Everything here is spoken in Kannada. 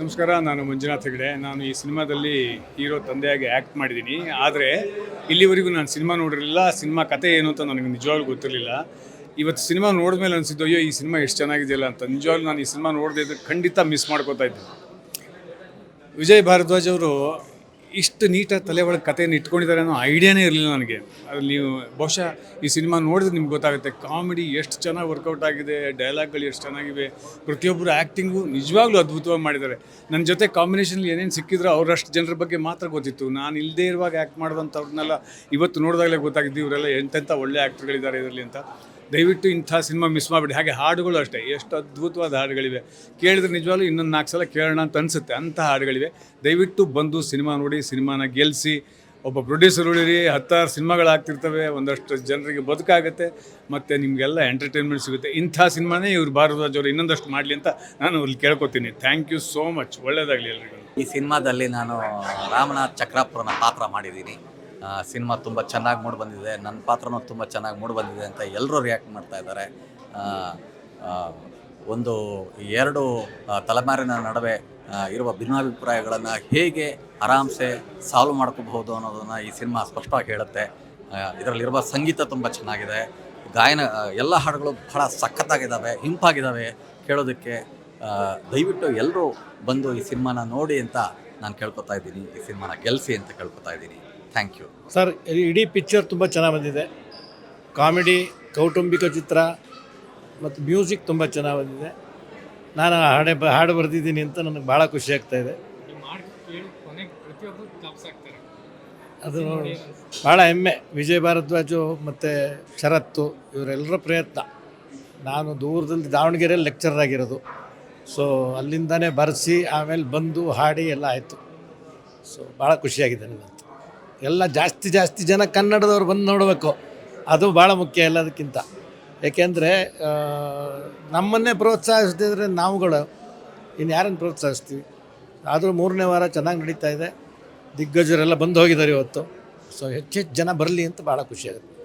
ನಮಸ್ಕಾರ, ನಾನು ಮಂಜುನಾಥ್ ಹೆಗಡೆ. ನಾನು ಈ ಸಿನಿಮಾದಲ್ಲಿ ಹೀರೋ ತಂದೆಯಾಗಿ ಆ್ಯಕ್ಟ್ ಮಾಡಿದ್ದೀನಿ. ಆದರೆ, ಇಲ್ಲಿವರೆಗೂ ನಾನು ಸಿನಿಮಾ ನೋಡಿರಲಿಲ್ಲ. ಸಿನಿಮಾ ಕತೆ ಏನು ಅಂತ ನನಗೆ ನಿಜವಾಗ್ಲೂ ಗೊತ್ತಿರಲಿಲ್ಲ. ಇವತ್ತು ಸಿನಿಮಾ ನೋಡಿದ್ಮೇಲೆ ಅನಿಸಿದ್ದು, ಅಯ್ಯೋ, ಈ ಸಿನಿಮಾ ಎಷ್ಟು ಚೆನ್ನಾಗಿದೆಯಲ್ಲ ಅಂತ. ನಿಜವಾಗ್ಲೂ ನಾನು ಈ ಸಿನಿಮಾ ನೋಡದೆ ಖಂಡಿತ ಮಿಸ್ ಮಾಡ್ಕೋತಾ ಇದ್ದೆ. ವಿಜಯ್ ಭಾರದ್ವಾಜ್ ಅವರು ಇಷ್ಟು ನೀಟಾಗಿ ತಲೆ ಒಳಗೆ ಕಥೆಯನ್ನು ಇಟ್ಕೊಂಡಿದ್ದಾರೆ ಅನ್ನೋ ಐಡಿಯಾನೇ ಇರಲಿಲ್ಲ ನನಗೆ. ಅದ್ರಲ್ಲಿ ನೀವು ಬಹುಶಃ ಈ ಸಿನಿಮಾ ನೋಡಿದ್ರೆ ನಿಮ್ಗೆ ಗೊತ್ತಾಗುತ್ತೆ, ಕಾಮಿಡಿ ಎಷ್ಟು ಚೆನ್ನಾಗಿ ವರ್ಕೌಟ್ ಆಗಿದೆ, ಡೈಲಾಗ್ಗಳು ಎಷ್ಟು ಚೆನ್ನಾಗಿವೆ, ಪ್ರತಿಯೊಬ್ಬರು ಆ್ಯಕ್ಟಿಂಗು ನಿಜವಾಗ್ಲೂ ಅದ್ಭುತವಾಗಿ ಮಾಡಿದ್ದಾರೆ. ನನ್ನ ಜೊತೆ ಕಾಂಬಿನೇಷನ್ಲಿ ಏನೇನು ಸಿಕ್ಕಿದ್ರು ಅವರಷ್ಟು ಜನರ ಬಗ್ಗೆ ಮಾತ್ರ ಗೊತ್ತಿತ್ತು. ನಾನು ಇಲ್ಲದೇ ಇರುವಾಗ ಆ್ಯಕ್ಟ್ ಮಾಡುವಂಥವ್ರನ್ನೆಲ್ಲ ಇವತ್ತು ನೋಡಿದಾಗಲೇ ಗೊತ್ತಾಗಿದ್ದು, ಇವರೆಲ್ಲ ಎಂತೆಂಥ ಒಳ್ಳೆ ಆ್ಯಕ್ಟ್ರ್ಗಳಿದ್ದಾರೆ ಇದರಲ್ಲಿ ಅಂತ. ದಯವಿಟ್ಟು ಇಂಥ ಸಿನಿಮಾ ಮಿಸ್ ಮಾಡಿಬಿಡಿ. ಹಾಗೆ ಹಾಡುಗಳು ಅಷ್ಟೇ. ಎಷ್ಟು ಅದ್ಭುತವಾದ ಹಾಡುಗಳಿವೆ. ಕೇಳಿದ್ರೆ ನಿಜವಾಗ್ಲೂ ಇನ್ನೊಂದು ನಾಲ್ಕು ಸಲ ಕೇಳೋಣ ಅಂತ ಅನಿಸುತ್ತೆ. ಅಂಥ ಹಾಡುಗಳಿವೆ. ದಯವಿಟ್ಟು ಬಂದು ಸಿನಿಮಾ ನೋಡಿ, ಸಿನಿಮಾನ ಗೆಲ್ಲಿಸಿ ಒಬ್ಬ ಪ್ರೊಡ್ಯೂಸರ್ ಉಳಿರಿ. ಹತ್ತಾರು ಸಿನಿಮಾಗಳಾಗ್ತಿರ್ತವೆ ಒಂದಷ್ಟು ಜನರಿಗೆ ಬದುಕಾಗುತ್ತೆ. ಮತ್ತು ನಿಮಗೆಲ್ಲ ಎಂಟರ್ಟೈನ್ಮೆಂಟ್ ಸಿಗುತ್ತೆ. ಇಂಥ ಸಿನಿಮಾನೇ ಇವ್ರು ಭಾರದ್ವಾಜ್ ಇನ್ನೊಂದಷ್ಟು ಮಾಡಲಿ ಅಂತ ನಾನು ಅಲ್ಲಿ ಕೇಳ್ಕೊತೀನಿ. Thank you so much. ಒಳ್ಳೆಯದಾಗಲಿ ಎಲ್ಲರಿಗೂ ಈ ಸಿನಿಮಾದಲ್ಲಿ ನಾನು ರಾಮನಾಥ್ ಚಕ್ರಾಪುರನ ಪಾತ್ರ ಮಾಡಿದ್ದೀನಿ. ಸಿನಿಮಾ ತುಂಬ ಚೆನ್ನಾಗಿ ಮೂಡಿ ಬಂದಿದೆ ನನ್ನ ಪಾತ್ರನೂ ತುಂಬ ಚೆನ್ನಾಗಿ ಮೂಡಿ ಬಂದಿದೆ ಅಂತ ಎಲ್ಲರೂ ರಿಯಾಕ್ಟ್ ಮಾಡ್ತಾ ಇದ್ದಾರೆ. ಒಂದು ಎರಡು ತಲೆಮಾರಿನ ನಡುವೆ ಇರುವ ಭಿನ್ನಾಭಿಪ್ರಾಯಗಳನ್ನು ಹೇಗೆ ಆರಾಮ್ಸೆ ಸಾಲ್ವ್ ಮಾಡ್ಕೋಬಹುದು ಅನ್ನೋದನ್ನು ಈ ಸಿನಿಮಾ ಸ್ಪಷ್ಟವಾಗಿ ಹೇಳುತ್ತೆ. ಇದರಲ್ಲಿರುವ ಸಂಗೀತ ತುಂಬ ಚೆನ್ನಾಗಿದೆ. ಗಾಯನ ಎಲ್ಲ ಹಾಡುಗಳು ಬಹಳ ಸಖತ್ತಾಗಿದ್ದಾವೆ ಇಂಪಾಗಿದ್ದಾವೆ ಕೇಳೋದಕ್ಕೆ. ದಯವಿಟ್ಟು ಎಲ್ಲರೂ ಬಂದು ಈ ಸಿನಿಮಾನ ನೋಡಿ ಅಂತ ನಾನು ಕೇಳ್ಕೊತಾ ಇದ್ದೀನಿ, ಈ ಸಿನಿಮಾನ ಗೆಲ್ಸಿ ಅಂತ ಕೇಳ್ಕೊತಾ ಇದ್ದೀನಿ. ಥ್ಯಾಂಕ್ ಯು ಸರ್ ಇಡೀ ಪಿಕ್ಚರ್ ತುಂಬ ಚೆನ್ನಾಗಿ ಬಂದಿದೆ. ಕಾಮಿಡಿ ಕೌಟುಂಬಿಕ ಚಿತ್ರ ಮತ್ತು ಮ್ಯೂಸಿಕ್ ತುಂಬ ಚೆನ್ನಾಗಿ ಬಂದಿದೆ. ನಾನು ಹಾಡೆ ಬ ಹಾಡು ಬರೆದಿದ್ದೀನಿ ಅಂತ ನನಗೆ ಭಾಳ ಖುಷಿ ಆಗ್ತಾ ಇದೆ. ಅದು ಭಾಳ ಹೆಮ್ಮೆ. ವಿಜಯ್ ಭಾರದ್ವಾಜು ಮತ್ತು ಶರತ್ತು ಇವರೆಲ್ಲರ ಪ್ರಯತ್ನ. ನಾನು ದೂರದಲ್ಲಿ ದಾವಣಗೆರೆಯಲ್ಲಿ ಲೆಕ್ಚರರ್ ಆಗಿರೋದು. ಸೊ ಅಲ್ಲಿಂದನೇ ಬರೆಸಿ ಆಮೇಲೆ ಬಂದು ಹಾಡಿ ಎಲ್ಲ ಆಯಿತು. ಸೊ ಭಾಳ ಖುಷಿಯಾಗಿದೆ ನನಗಂತೂ. ಎಲ್ಲ ಜಾಸ್ತಿ ಜಾಸ್ತಿ ಜನ ಕನ್ನಡದವ್ರು ಬಂದು ನೋಡಬೇಕು. ಅದು ಭಾಳ ಮುಖ್ಯ ಎಲ್ಲದಕ್ಕಿಂತ. ಏಕೆಂದರೆ ನಮ್ಮನ್ನೇ ಪ್ರೋತ್ಸಾಹಿಸ್ತಿದ್ರೆ ನಾವುಗಳು ಇನ್ನು ಯಾರನ್ನು ಪ್ರೋತ್ಸಾಹಿಸ್ತೀವಿ? ಆದರೂ ಮೂರನೇ ವಾರ ಚೆನ್ನಾಗಿ ನಡೀತಾ ಇದೆ. ದಿಗ್ಗಜರೆಲ್ಲ ಬಂದು ಹೋಗಿದ್ದಾರೆ ಇವತ್ತು. ಸೊ ಹೆಚ್ಚು ಹೆಚ್ಚು ಜನ ಬರಲಿ ಅಂತ ಭಾಳ ಖುಷಿಯಾಗುತ್ತೆ